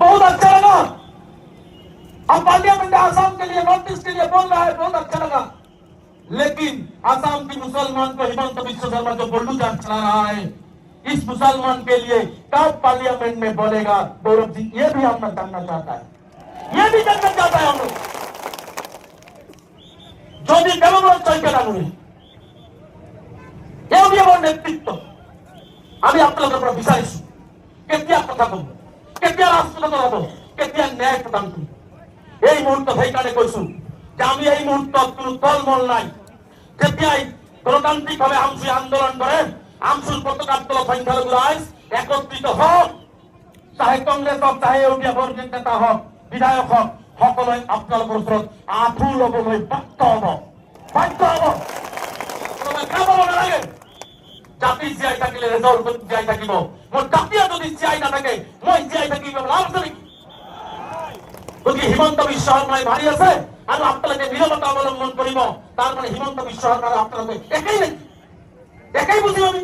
बहुत अच्छा लगा अब पार्लियामेंट आसाम के लिए नॉर्थ ईस्ट के लिए बोल रहा है बहुत अच्छा लगा लेकिन आसाम की मुसलमान को हिमंत विश्व शर्मा जो बोल्डू चाट चला रहा है इस मुसलमान के लिए कब पार्लियामेंट में बोलेगा गौरव जी ये भी हम जानना चाहता है ये भी जानना चाहता है हम लोग যদি দেবব্রত চৈকে ডাঙুনি এও দিয়ে আমার নেতৃত্ব আমি আপোনালোকৰ পৰা বিচাৰিছো কেতিয়া কথা কম কেতিয়া ৰাজপথত হ'ব কেতিয়া ন্যায় প্ৰদান এই মুহূৰ্তত সেইকাৰণে কৈছো যে আমি এই মুহূৰ্তত কোনো তল নাই। যেতিয়াই গণতান্ত্ৰিকভাৱে আমচুই আন্দোলন কৰে আমচুৰ পতাকাত তলত সংখ্যালঘু ৰাইজ একত্ৰিত হওক চাহে কংগ্ৰেছ হওক চাহে ইউডিএফৰ নেতা হওক বিধায়ক হওক সকলোৱে আপোনালোকৰ ওচৰত আঁঠু ল'বলৈ বাধ্য হ'ব। বাধ্য হ'ব। নালাগে জাতি জীয়াই থাকিলে ৰেজৰ জীয়াই থাকিব। মোৰ জাতিয়ে যদি জীয়াই নাথাকে মই জীয়াই থাকিব লাভ আছে নেকি গতিকে হিমন্ত বিশ্ব শর্মায় ভারী আছে? আৰু আপোনালোকে নিৰৱতা অৱলম্বন কৰিব তাৰ মানে হিমন্ত বিশ্ব শৰ্মাৰ আপোনালোকে একেই একেই বুজিব আমি।